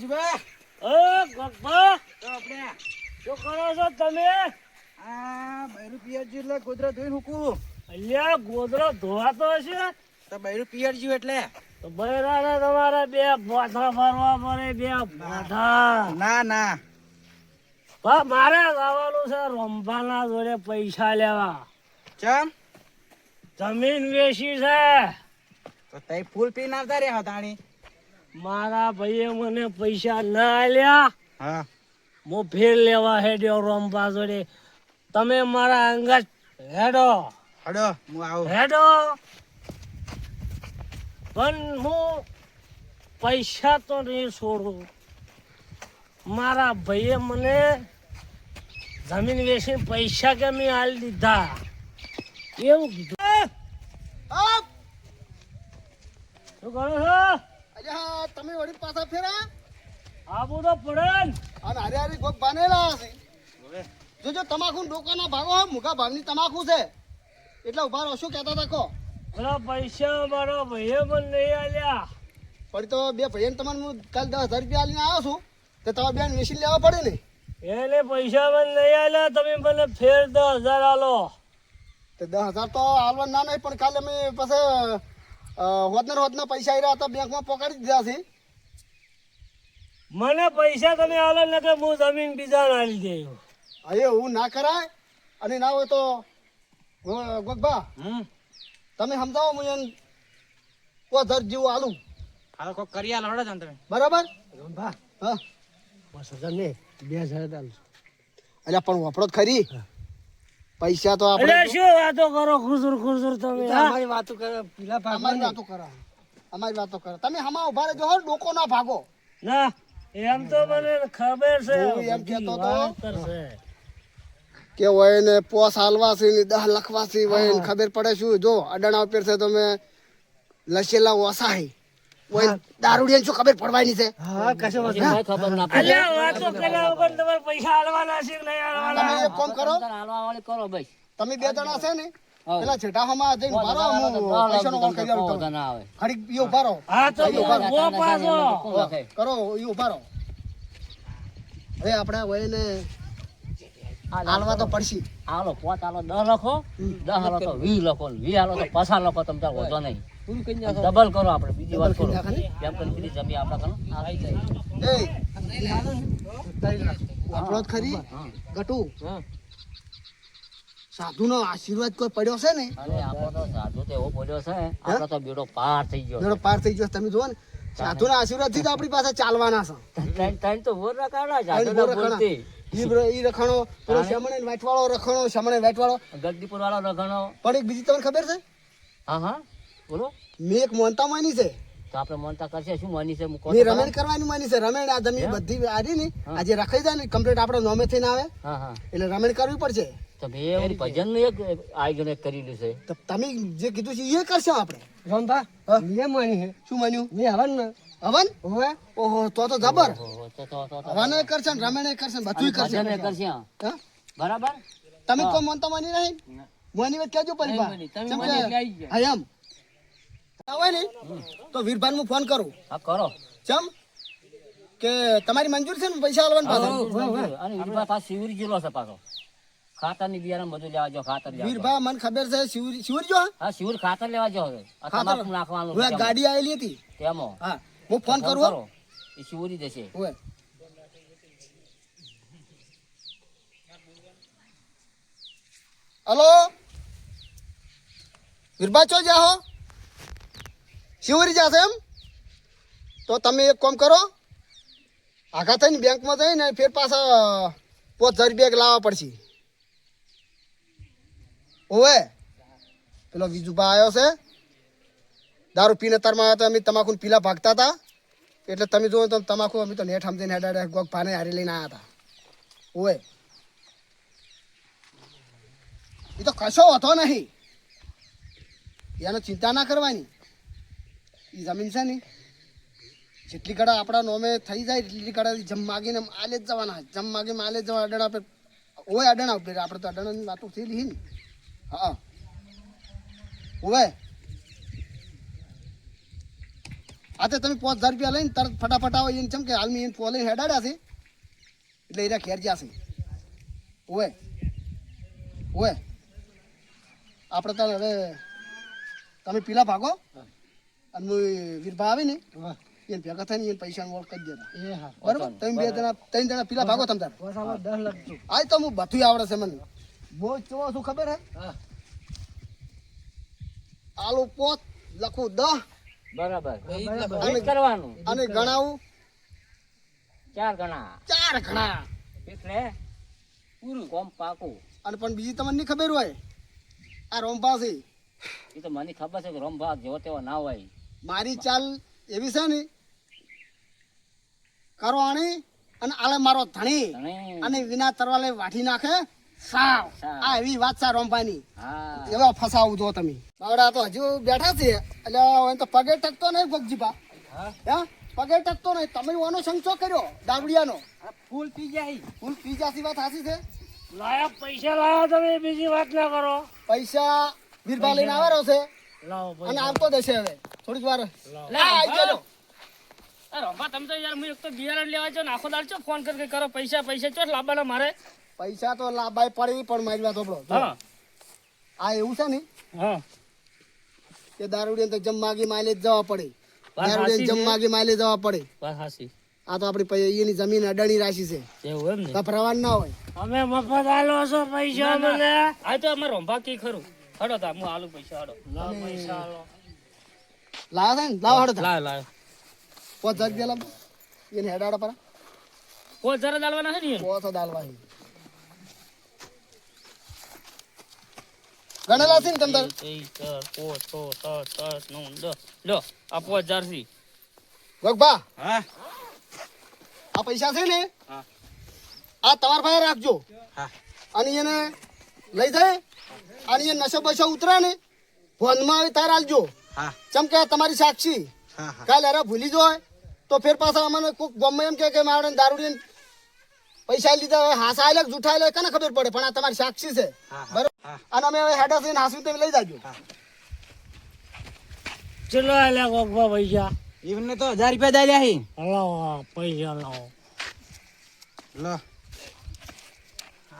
પિયરજીભાઈ ઓ ગોગભા આપણે શું કરો છો તમે? આ બૈરું પિયરજી એટલે ગોદરા ધોઈને મૂકું અલ્યા ગોદરો ધોવાતો હશે? તો બૈરું પિયરજી એટલે? તો બૈરાને તમારે બે બોથા ભરવા પડે બે બોથા ના ના. બા મારે લાવવાનું છે રંભાના જોડે પૈસા લેવા. ચમ? જમીન વેચી છે. તો તઈ ફૂલ પીને આવતા રહ્યા તાણી? મારા ભાઈએ મને પૈસા ના આલ્યા. હા. હું ફેર લેવા હેડ્યો રોમ જોડે તમે મારા અંગત હેડો. હેડો હું આવું. હેડો. પણ હું પૈસા તો નહીં છોડું. મારા ભાઈએ મને જમીન વેચી પૈસા કે મેં હાલ દીધા? એવું કીધું. શું કરો છો? અલ્યા તમે વળી પાછા ફેરા? આવું તો પડે ને. અને હારે હારે ગોક બાંધેલા હશે. જોજો તમાકુ ડોકાના ભાગો હો મુખા ભાગની તમાકુ છે. એટલે ઊભા રહો શું કહેતા તકો પેલા પૈસા મારા ભાઈએ મને નહીં આલ્યા. પણ તો બે ભાઈને તમને હું કાલ દસ હજાર રૂપિયા આલીને આવ્યો છું તો તમારે બેન વેચી લેવા પડે ને. એને પૈસા મને નહીં આલ્યા તમે મને ફેર દસ હજાર આલો. તો દસ હજાર તો આલવા ના નહીં પણ કાલે અમે પછી હોદના હોદના પૈસા આવ્યા હતા બેંકમાં પકડી દીધા છે. મને પૈસા તમે આલો ને કે હું જમીન બીજા આલી દે હવે એવું ના કરાય અને ના હોય તો ગોગબા હમ. તમે સમજાવો હું એમ કો ધર જેવું આલું. હાલ કોક કરી આલો હડો તમે. બરાબર? રંભા હા. બસ હજાર ને બે હજાર આલો અલ્યા પણ વપરો ખરી. પૈસા તો એટલે આપણે શું વાતો કરો? ખુસુર ખુસુર તમે અમારી વાતો કરે પેલા અમારી વાતો કરો. અમારી વાતો કરો. તમે હમા ઊભા રહેજો હો ડોકો ના ભાગો. ના એમ તો મને ખબર છે. હું એમ કહેતો તો. કે હોય ને પોસ હાલવા છે ને દહ લખવાસી હોય ખબર પડે શું. જો અડાણા ઉપર છે તમે લસેલા ઓસા હે. વય શું ખબર પડવાની છે? હા કશો વાત અલ્યા વાતો કર્યા વગર તમારે પૈસા આલવાના છે કે નહીં આલવાના તમે એક કામ કરો. તમે બે જણા છે ને પેલા છેટામાં જઈને ઊભા હું પૈસાનો કામ કરી આલું તમને ખરી ઈ ઊભા હા તો વો પાછો કરો ઈ ઊભા હવે આપણે હોય ને હાલવા તો પડશે. આલો પોત આલો દસ લખો. દસ લખો તો વી લખો વી આલો તો પાછા લખો તમે વધો નહીં. ડબલ કરો આપણે બીજી વાત કરો કેમ કરી બીજી જમી આપણે કરો એ આપણો જ ખરી ગટુ. સાધુ નો આશીર્વાદ કોઈ પડ્યો છે ને? અરે આપણો તો સાધુ તો એવો બોલ્યો છે આપણો તો બેડો પાર થઈ ગયો બેડો પાર થઈ ગયો તમે જુઓ ને સાધુ ના આશીર્વાદથી તો આપણી પાસે ચાલવાના છે. ત્રણ ત્રણ તો વોર રકાડા ત્રણ સાધુ બોલતી ઈ બ્ર- ઈ રખણો પેલો શમણે વાટવાળો રખણો શમણે વાટવાળો. ગગદીપુર વાળો રખાણો. પણ એક બીજી તમને ખબર છે? હા હા. બોલો. મેં એક મોનતા માની છે. તો આપણે મોનતા કરશે શું માની છે? મુકો મેં રમેણ કરવાની માની છે. રમેણ આ જમીન બધી આરી ને આજે રખાઈ જાય ને કમ્પ્લીટ આપણે નોમે થઈને આવે. હા હા. એટલે રમેણ કરવી પડશે. તો મેં ભજનનું એક આયોજન કરી છે. તો તમે જે કીધું છે એ કરશો આપણે. હા? મેં માની છે. શું માન્યું? મેં હવન ને. હવન? હોવે. ઓહો તો તો જબર. હવન કરશે ને રમેણ કરશે ને બધું કરશે. કરશે? બરાબર? તમે કોઈ મોનતા માની નહીં? મોની વાત કેજો પરિવાર. તમે મને લઈ ના હોય ને તો વીરભાન હું ફોન કરું. હા કરો. ચમ? કે તમારી મંજૂર છે ને પૈસા આલવાના અને વીરભા પાસે શિવરી જેલો છે પાછો. ખાતરની બિયારણ બધું લેવા જો ખાતર વીરભા મને ખબર છે શિવરી શિવરી જો હા? શિવર ખાતર લેવા જો હવે. આ તમાકુ નાખવાનું હવે ગાડી આવેલી હતી. કેમો હા હું ફોન કરું એ શિવરી દેશે હવે હલો? વીરભા ચો જાહો શિવરી જાશે એમ? તો તમે એક કામ કરો આખા થઈને બેંકમાં જઈને ફેર પાછા પોત હજાર રૂપિયા લાવવા પડશે. ઓવે? પેલો વિજુભા આવ્યો છે. દારૂ પીને તારમાં આવ્યો તો અમે તમાકુ પીલા ભાગતા હતા. એટલે તમે જોવો તો તમાકુ અમે તો નેટ સમજીને હેડા ગોગ ભાને હારી લઈને આવ્યા હતા. ઓવે? એ તો કશો હતો નહીં. એનો ચિંતા ના કરવાની. એ જમીન છે ને, જેટલી કડા આપણા નોમે થઈ જાય એટલી કડા જમ માગીને આલે જ જવાના જમ માગીને આલે જ જવા અડણા આપણે ઓય અડણા ઉપર આપણે તો અડણાની વાતો થયેલી ને. હા. ઓવે હા તે તમે પાંચ હજાર રૂપિયા લઈને તરત ફટાફટ આવો એને ચમ કે હાલમી એને પોલે હેડાડ્યા છે, એટલે એરા ઘેર જશે ઓએ ઓએ આપણે તો હવે તમે પીલા ભાગો? અને હું વીરભા આવે ને એને ભેગા થઈને એને પૈસા વોલ કરી દેતા. બરોબર? તમે બે જણા ત્રણ જણા પેલા ભાગો તમે તાર. આજ તો હું બધું આવડે છે મને. બહુ ચો શું ખબર હે? આલુ પોત લખું દહ. બરાબર. કરવાનું. અને ગણાવું? ચાર ગણા. ચાર ગણા. એટલે પૂરું. કોમ પાકું. અને પણ બીજી તમને નહીં ખબર હોય? આ રોમભા છે. એ તો મને ખબર છે કે રમભાગ જેવો તેવો ના હોય. મારી ચાલ એવી છે ને કરો આણી અને આલે મારો ધણી. અને વિના તરવાલે વાઢી નાખે. સાવ. આ એવી વાત છે રોમભાની હા. એવા ફસાવું જો તમે. બાવડા તો હજુ બેઠા છે. એટલે હવે તો પગે ટકતો નહીં ગોગજીભા હા. પગે ટકતો નહીં. તમે ઓનો સંચો કર્યો દાવડિયાનો ફૂલ પી જાય. ફૂલ પીજાસી વાત હાસી છે? લાયા પૈસા લાયા તમે બીજી વાત ના કરો. પૈસા વીરભા લઈને આવેલો છે. અને આવતો દેશે હવે. થોડીક વાર. લાવો. હા, આઈ ગયેલો. રંભા તમે તો યાર હું એક તો બિયારણ લેવા છો આખો દાડ છો ફોન કરી કરો પૈસા પૈસા ચો લાવવાના મારે? પૈસા તો લાભાઈ પડી પણ મારી વાત સાંભળો. આ એવું છે ને? કે દારૂડિયાને તો જમ માગી માઇલેજ જવા પડે. વાત દારૂડિયાને સાચી જમ માગી માઇલેજ જવા પડે. આ તો આપણી એની જમીન અડાણી રાશિ છે. એવું એમ ને? હોય. અમે મફત આલો છો પૈસા મને. આ તો અમારે રંભા કી ખરું. હડો તા હું આલુ પૈસા હડો લાવો પૈસા આલો લાવ છે ને હડો તા લાવ લાવ પાંચ જર રૂપિયા એને હેડાડો પર કોઈ જર દાલવાના છે ને? પાંચ દાલવા છે. ગણેલા છે ને તંદર? એક, ચાર, પાંચ, છ, સાત, આઠ, નવ, દસ. લો આ પાંચ હજારથી ગગભા હા આ પૈસા છે ને હા. આ તમારા પાસે રાખજો હા. અને એને લઈ જાય? અને એ નશો બસો ઉતરા ને ફોનમાં આવી તાર આલજો. ચમ કે તમારી સાક્ષી. હા હા. કાલે અરે ભૂલી જો તો ફેર પાછા અમને કોઈક ગમે એમ કે કે મારે દારૂડી પૈસા લીધા હોય હાસા આલે કે જૂઠા આલે કને ખબર પડે? પણ આ તમારી સાક્ષી છે. બરોબર? અને અમે હવે હેડા થઈને હાસવી તમે લઈ જાજો. ચલો આલ્યા ગોગવા પૈસા. એમને તો હજાર રૂપિયા દાલ્યા હી. લાવો પૈસા લાવો. લો.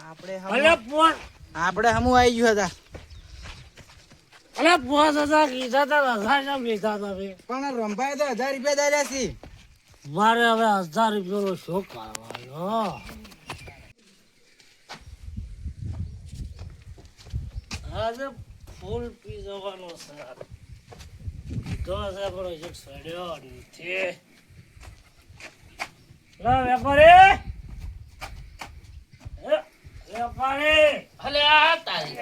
આપણે હવે પોન આપણે હમું આવી ગયું હતા. અરે પોસ હજાર કીધા તા હજાર કેમ લીધા તમે પણ રંભાએ તો હજાર રૂપિયા દાર્યા છે. મારે હવે હજાર રૂપિયાનો શોખ કરવાનો આજે ફૂલ પી જવાનો છે. તો હજાર પણ સડ્યો નથી. વેપારી! એ, વેપારી! અલે આ તારી.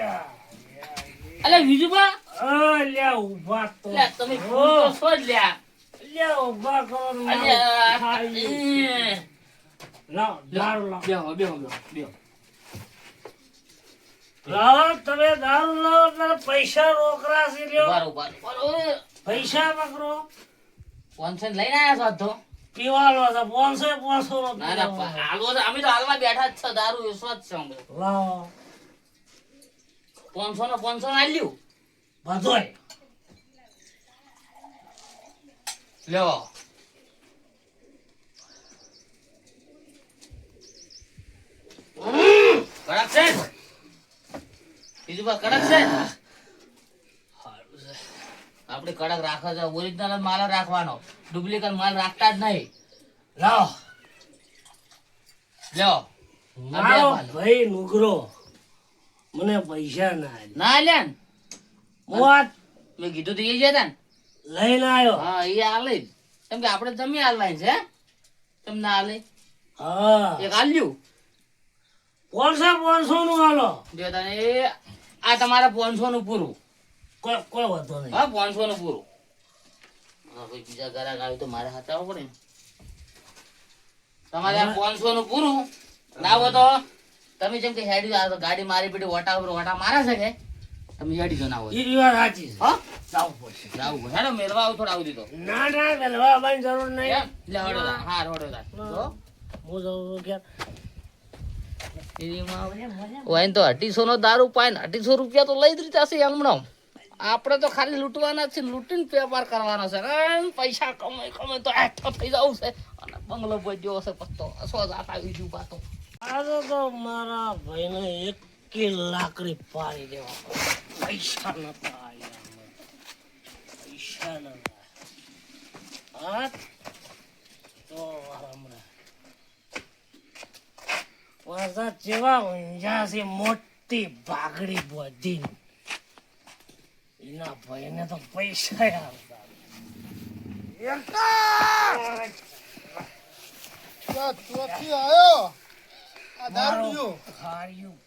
અલે વિજુબા. અ, લ્યા તો. લે તમે ફૂલ તો છો જ લ્યા લ્યા કરો અલે આ- ખાઈ. એ. લાવ દારૂ લાવ બેહો બેહો બેહો બેહો. લાવો તમે દારૂ લાવો એટલે પૈસા રોકડા છે લ્યો બારો બારો બારો પૈસા પકડો. કોન્સન લઈને આયા છો તો? પીવાનો છે પોનસો પોનસો ના ના હાલવો અમે તો હાલમાં બેઠા જ છે દારૂ એ સ્વચ્છ છે લાવો પાંચસો ને પાંચસો ના લ્યું બધોય લ્યો. કડક છે? બીજું કડક છે? આપણે કડક રાખવા છે. ઓરિજિનલ માલ રાખવાનો. ડુપ્લિકેટ માલ રાખતા જ નહીં. લાવો. લ્યો. ભાઈ નુગરો. મને પૈસા ના આલે. ના લ્યા ને. હું મેં કીધું તો એ જ હતા ને? લઈને આવ્યો. હા એ આલે કેમ કે આપણે જમી આલવાય છે? તમને આલે? હા. એક આલ્યું. પોનસો પોનસો નું આલો. જો તને એ આ તમારા પાંચસો નું પૂરું. કોઈ કોઈ વાંધો નહીં. હા પાંચસો નું પૂરું. હા કોઈ બીજા ગ્રાહક આવે તો મારે હાથ આવવું પડે તમારે આ પાંચસો નું પૂરું? હોય તો? તમે જેમ કે હેડી આ ગાડી મારી પીડી ઓટા ઉપર ઓટા મારા છે કે? તમે હેડી જો હોય. એ વાત સાચી છે. હા? જાવ પડશે. જાવ. હેડો મેલવા આવ થોડા આવું દીધો ના ના મેલવા આવવાની જરૂર નહીં. લે હડો હા હડો જો. હું જાઉં કે ક્યાં તો અઢીસો નો દારૂ પાય ને અઢીસો રૂપિયા તો લઈ જ રીતે હશે હમણાં આપણે તો ખાલી લૂંટવાના જ છે લૂંટીને વેપાર કરવાનો છે. પૈસા કમાઈ કમાઈ તો એકઠો થઈ જવું છે. અને બંગલો બજ્યો હશે પત્તો. સો જાત આવી ગયું પાતો આજે તો મારા ભાઈને એક લાકડી પાડી દેવા પૈસા નતા આવ્યા પૈસા નતા હા? તો હમણાં. પાછા જેવા ઊંઝા છે મોટી ભાગડી બધી એના ભાઈને તો પૈસા આવતા ચોથી આયો. આ દારૂ ખાર્યું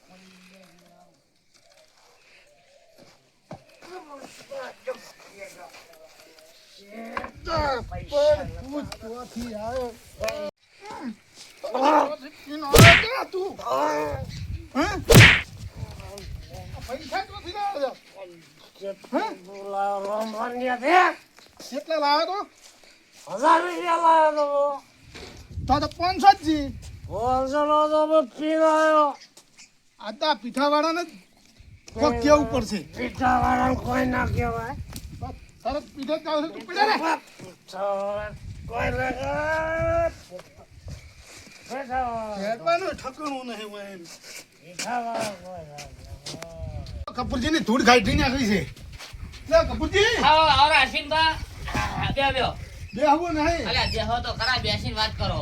તું તું? કેટલા લાવ્યો હજાર રૂપિયા લાવ્યો તો. તો તો પાંચસો જ હોલસેલો તો મેં પીને આ તો પીઠાવાળાને કોક કેવું પડશે? પીઠા વાળા કોઈ ના કહેવાય. તરત પીઠા જાવ તું પડે રે. કોઈ હેડવાનું ઠકણું નહીં હોય એમ. પીઠા વાળા કોઈ ના ધૂળ કાઢી નાખી છે. લે કપૂરજી. આવો આવો અશ્વિનભા બે. બે બે આવું નહીં. અલ્યા બેહો તો ખરા બેસીને વાત કરો.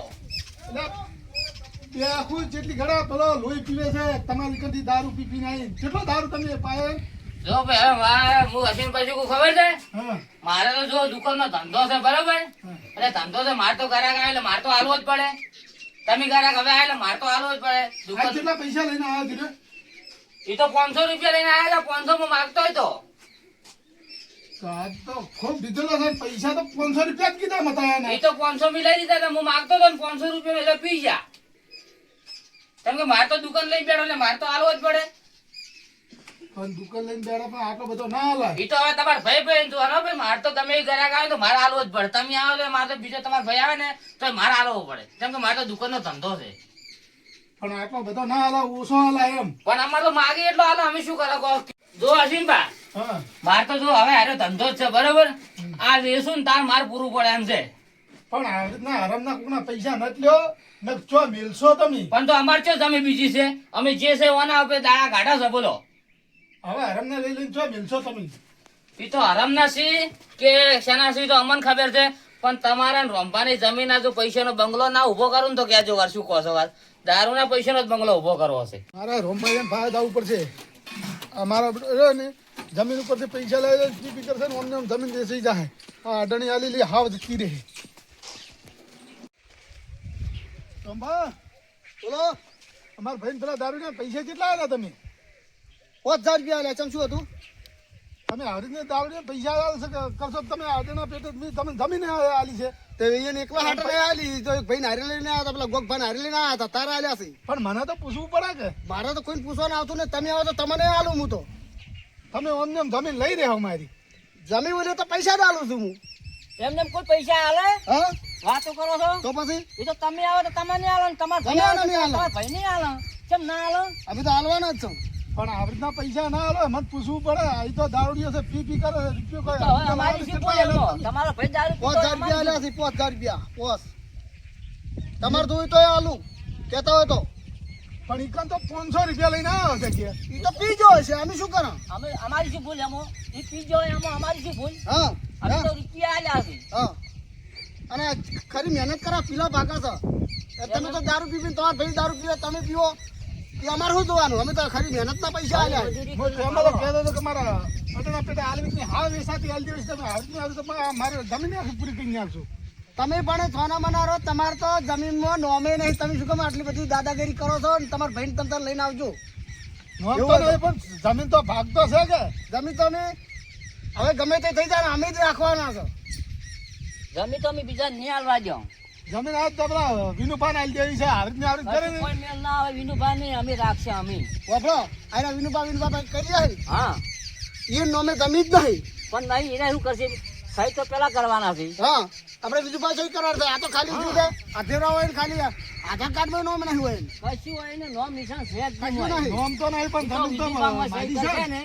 લે, બે આખું જેટલી ઘડા પેલો લોહી પીવે છે તમારી કદી દારૂ પી પી આવીને. કેટલો દારૂ તમે પાયો જો ભાઈ મારે હું અશ્વિનભાઈ પછી કહું ખબર છે? મારે તો જો દુકાનનો ધંધો છે બરોબર? એટલે ધંધો છે માર તો ગ્રાહક આવે એટલે મારે તો હાલવો જ પડે. તમે ઘરાક હવે આવે એટલે મારે તો હાલવો જ પડે. દુકાન કેટલા પૈસા લઈને આવ્યા ધીરે એ તો પાંચસો રૂપિયા લઈને આવ્યા હતા પાંચસો માં માગતો હોય તો ખૂબ દીધેલો છે પૈસા તો પાંચસો રૂપિયા જ કીધા મતા એ તો પાંચસો માં લઈ દીધા હતા હું માગતો હતો ને પાંચસો રૂપિયા એટલે પી જા કેમ કે મારે તો દુકાન લઈ બેઠો એટલે મારે તો આલવો જ પડે. પણ દુકાન લઈને બેઠા પણ આટલો બધો ના હલાય. એ તો હવે તમારા ભાઈ ભાઈ જોવાનો ભાઈ મારે તો ગમે એ ગ્રાહક આવે તો મારે આલવો જ પડે. તમે આવો એટલે મારે બીજો તમારો ભાઈ આવે ને તો મારે આલવો પડે. કેમ કે મારે તો દુકાનનો ધંધો છે. પણ આટલો બધો ના હલાય ઓછો હલાય એમ. પણ અમારે તો માગે એટલો હાલો અમે શું કરો કહો? જો હા. મારે તો જો હવે હારે ધંધો જ છે બરોબર? આ લેશું ને તાર માર પૂરું પડે એમ છે. પણ આ રીતના હરામના કોકના પૈસા નથી લ્યો ને ચો મિલશો તમે? પણ તો અમારે ચો તમે બીજી છે? અમે જે છે ઓના ઉપર દાડા કાઢા છે બોલો. હવે હરામના લઈ લઈને ચો મિલશો તમે? એ તો હરામના સી કે શેના સી તો અમને ખબર છે. પણ તમારા રંભાની જમીન જો પૈસાનો બંગલો ના ઊભો કરું તો ક્યાં જોવાર શું કહો છો વાત? દારૂના પૈસાનો જ બંગલો ઊભો કરવો છે. મારા રોમભાઈ ભાવ જવું પડશે અમારા રહ્યો ને જમીન ઉપરથી પૈસા લઈ લઈને પી પી કરશે ને અમને જમીન દેસી જાય. આ અડણી આલી હાવ જતી રહે. રોમભા બોલો. અમારા ભાઈ પેલા દારૂ ને પૈસા કેટલા આવ્યા તમે? પાંચ હજાર રૂપિયા આવ્યા ચમ શું હતું? તમે આવી રીતે દારૂ ને પૈસા આલશે કરશો તમે આડેના પેટે તમે જમીને આલી છે. તો એને એકલા હાટ આલી. તો એક ભાઈ નારી લઈને આવ્યા પેલા ગોગ ભાઈ નારી લઈને આવ્યા હતા તારા આલ્યા છે. પણ મને તો પૂછવું પડે કે? મારે તો કોઈને પૂછવાનું આવતું ને તમે આવો તો તમને આલું હું તો. તમે ઓમ આમ જમીન લઈ રહ્યા મારી. જમીન બોલ્યો તો પૈસા જ આલું છું હું. એમને કોઈ પૈસા આલે? હા? વાતો કરો છો? તો પછી? એ તો તમે આવો તો તમને આલો તમારા ભાઈ આવો નહીં આલો. તમારા ભાઈ નહીં આલો. કેમ ના આલો? અમે તો હાલવાના જ છો. પણ આવી રીતના પૈસા ના આલો મત પૂછવું પડે. અહીં તો દારૂડીઓ છે પી પી કરે રૂપિયો હવે અમારી શી તમારો ભાઈ દારૂ પાંચ હજાર રૂપિયા આલ્યા છે પાંચ હજાર રૂપિયા. પોસ તમારે જોયું તો આલુ. કેતા હોય તો. પણ ઈકન તો પાંચસો રૂપિયા લઈને આવ્યો છે કે? એ તો પીજો હશે અમે શું કરો? અમે અમારી શું ભૂલ એમાં? એ પીજો એમો અમારી શું ભૂલ? હા અમે તો રૂપિયા આલ્યા છે. હા. અને ખરી મહેનત કરા પીલા ભાગા છે. તમે તો દારૂ પીવી પીને તમારા ભાઈ દારૂ પીવે તમે પીવો. એ અમારે શું જોવાનું? અમે તો ખરી મહેનતના પૈસા આલ્યા. મજૂરી હું કરી એમાં તો કહેતો હતો કે મારા અટણા પેટા વેસાતી તમે રીતના આવી મારે- જમીન પૂરી કરી નાખશું તમે પણ સોના મનારો તમારે તો જમીનમાં નોમે નહીં. તમે શું કામ આટલી બધી દાદાગીરી કરો છો ને તમારા ભાઈને તમે લઈને આવજો. પણ જમીન તો ભાગતો છે કે. જમીન તો અમે હવે ગમે તે થઈ જાય ને અમે જ રાખવાના છે. જમી તો અમે બીજા નહીં આલવા દો જમીન આવે તો પેલા વિનુભાઈ આલી દેવી છે આવી ને આવી કરે ને. કોઈ મેલ ના આવે વિનુભાઈ ને અમે રાખશે અમે. વાપરો આયરા વિનુભાઈ વિનુભાઈ કરી જાય. હા. એ નોમે જમીન જ નહીં. પણ નહીં એને શું કરશે? સહી તો પેલા કરવાના છે. હા આપણે બીજું પાછું ઈ કરવાનું છે. આ તો ખાલી શું છે. અધેરા હોય ને ખાલી. આધાર કાર્ડમાં નોમ નહીં હોય. કશું હોય ને નોમ નિશાન છે જ નહીં. નોમ તો નહીં પણ જમીન તો સહી છે. ને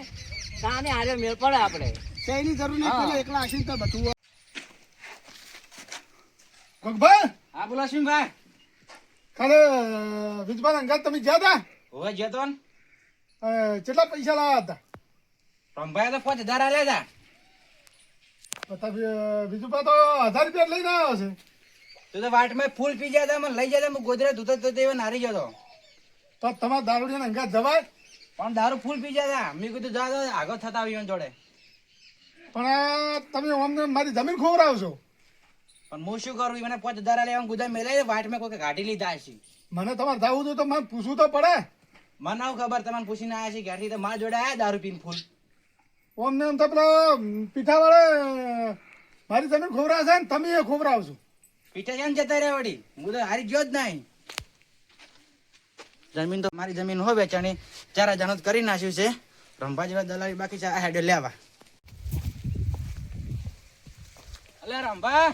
તાને હારે મેળ પડે આપણે. શેની જરૂર નહીં પેલા એકલા આશીન તો બધું ગોગભાઈ હા બોલો અશ્વિનભાઈ. કાલે વિજભાઈ અંગાત તમે ગયા હતા? હવે જતો ને. કેટલા પૈસા લાવ્યા હતા? રંભાઈ તો પાંચ હજાર આલ્યા હતા. પછી વિજુભાઈ તો હજાર રૂપિયા લઈને આવ્યો છે. તું તો વાટમાં ફૂલ પી ગયા હતા મને લઈ જતા હું ગોદરે ધોતો તો એવો નારી જતો તો તમારા દારૂડિયાના અંગાત જવાય? પણ દારૂ ફૂલ પી ગયા હતા. મેં કીધું જા આગળ થતા આવી એની જોડે. પણ આ તમે અમને મારી જમીન ખોવરાવશો પણ હું શું કરું? મને પાંચ હજાર આલ્યા ગુદા મેલાય વાટમાં કોઈ ગાડી લીધા છે મને તમારે હતું તો મને પૂછવું તો પડે. મને આવું ખબર તમને પૂછીને આવ્યા છે ઘેરથી તો મારા જોડે આયા દારૂ પીને ફૂલ. અમને એમ તો પેલા પીઠાવાળે મારી જમીન ખોવરાવશે ને તમે એ ખોવરાવશો પીઠા કેમ જતા રહ્યા વળી? હું તો હારી ગયો જ નહીં. જમીન તો મારી જમીન હોય વેચાણી. ચાર હજારનું કરી નાખ્યું છે. રંભા જેવા દલાલી બાકી છે આ હેડે લેવા. અલે રંભા.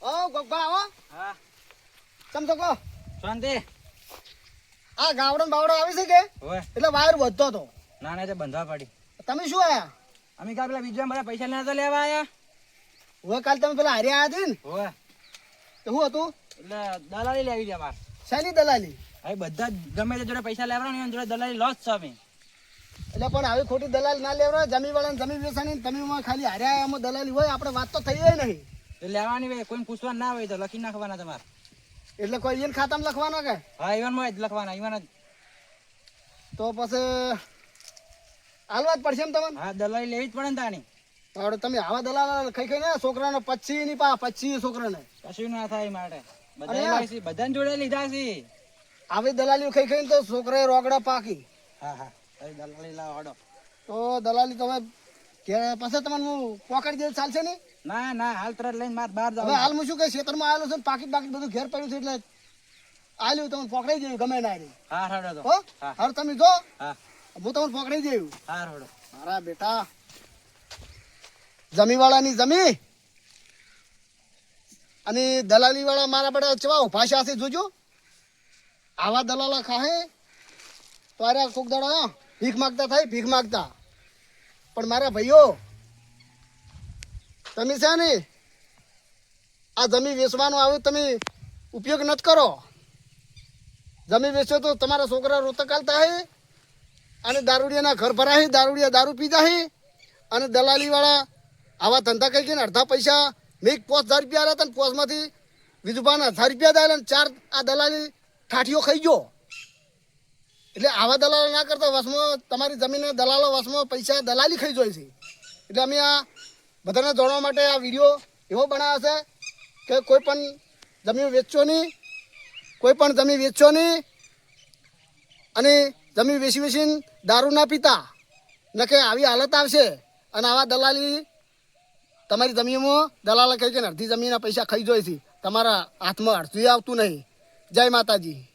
ઓ ગોગભા આવો હા. તમ તો કહો. શાંતિ. આ ગાવડો બાવડો આવી છે કે એટલે વાયર વધતો હતો ના ના તે બંધવા પડી. તમે શું આયા? અમે કા પેલા બીજા બધા પૈસા લેવા તો લેવા આયા. હવે કાલ તમે પેલા હાર્યા આયા હતી ને? હોય. તો શું હતું? એટલે દલાલી લેવી છે બાર શેની દલાલી? હવે બધા ગમે તે જોડે પૈસા લેવા ને જોડે દલાલી લોસ છે અમે. એટલે પણ આવી ખોટી દલાલ ના લેવડો જમી વાળાને જમી વેચાણી તમે ખાલી હાર્યા એમાં દલાલી હોય આપણે વાત તો થઈ જ નહીં. લેવાની હોય કોઈ પૂછવા ના હોય તો લખી નાખવાના તમારે. એટલે કોઈ એને ખાતામાં લખવાનો કે? હા ઈવનમાં જ લખવાના ઈવન જ. તો પછી હાલવા જ પડશે એમ તમને? હા દલાલી લેવી જ પડે ને તાણી હવે તમે આવા દલાલ ખાઈ ખાઈ ને છોકરાને પછી ની પા પછી છોકરાને. કશું ના થાય માટે બધા. બધાને જોડે લીધા છે. આવી દલાલીઓ ખાઈ ખાઈને તો છોકરાએ રોકડા પાકી. હા હા. દલાલી લાવો તો દલાલી તમે પછી તમને હું પોકડી દે ચાલશે નહીં? ના ના હાલ તરત લઈને માર બહાર હવે જાવ હાલ હું શું કે ખેતરમાં આવેલું છે ને પાકીટ બાકીટ બધું ઘેર પડ્યું છે એટલે આલ્યું તમને પકડાઈ જયું ગમે ના રે હા હડો તો હા. હાર તમે જો. હા. હું તમને પકડાઈ જયું હા હડો મારા બેટા. જમીવાળાની જમી. અને દલાલી વાળા મારા બેટા ચવા ઊભા છે જોજો. આવા દલાલા ખાહે. તો અરે કોક દાડા ભીખ માગતા થાય ભીખ માગતા. પણ મારા ભાઈઓ તમે આ જમી વેચવાનો આવે તમે ઉપયોગ નથી કરો. જમી વેચો તો તમારા છોકરા રોતકાલ હે, અને દારૂડિયાના ઘર ભરાય દારૂડિયા દારૂ પીતા હે, અને દલાલીવાળા આવા ધંધા કરી ને અડધા પૈસા મેં એક પોસ હજાર રૂપિયા આવ્યા હતા ને પોસમાંથી વિધુભાને હજાર રૂપિયા દાયેલા ને ચાર આ દલાલી ઠાઠીઓ ખાઈ ગયો. એટલે આવા દલાલો ના કરતા વસમાં તમારી જમીનના દલાલો વસમાં પૈસા દલાલી ખાઈ જાય છે. એટલે અમે આ બધાને જાણવા માટે આ વીડિયો એવો બનાવ્યો છે કે કોઈ પણ જમીન વેચશો નહીં, કોઈ પણ જમીન વેચશો નહીં અને જમીન વેચી વેચીને દારૂ ના પીતા. નકે આવી હાલત આવશે અને આવા દલાલી તમારી જમીનમાં દલાલ કહી કે અડધી જમીનના પૈસા ખાઈ જોઈએ છે તમારા હાથમાં અડધું આવતું નહીં. જય માતાજી.